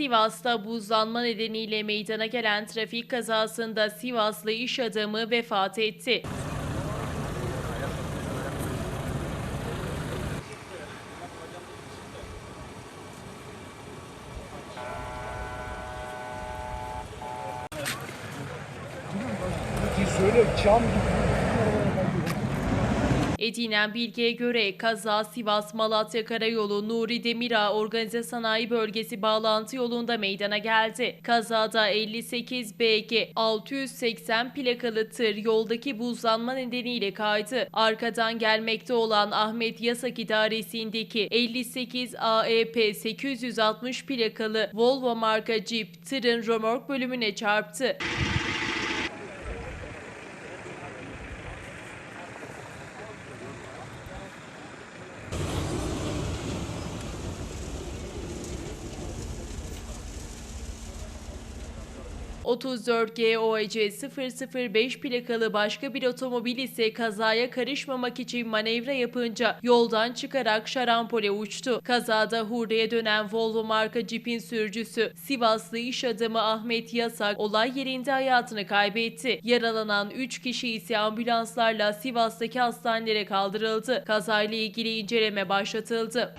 Sivas'ta buzlanma nedeniyle meydana gelen trafik kazasında Sivaslı iş adamı vefat etti. Cam gibi. Edinen bilgiye göre kaza Sivas-Malatya Karayolu Nuri Demirağ Organize Sanayi Bölgesi bağlantı yolunda meydana geldi. Kazada 58 BG 680 plakalı tır yoldaki buzlanma nedeniyle kaydı. Arkadan gelmekte olan Ahmet Yasak İdaresi'ndeki 58 AEP 860 plakalı Volvo marka Jeep tırın römork bölümüne çarptı. ...34 GOEC 005 plakalı başka bir otomobil ise kazaya karışmamak için manevra yapınca yoldan çıkarak şarampole uçtu. Kazada hurdaya dönen Volvo marka Jeep'in sürücüsü Sivaslı iş adamı Ahmet Yasak olay yerinde hayatını kaybetti. Yaralanan 3 kişi ise ambulanslarla Sivas'taki hastanelere kaldırıldı. Kazayla ilgili inceleme başlatıldı.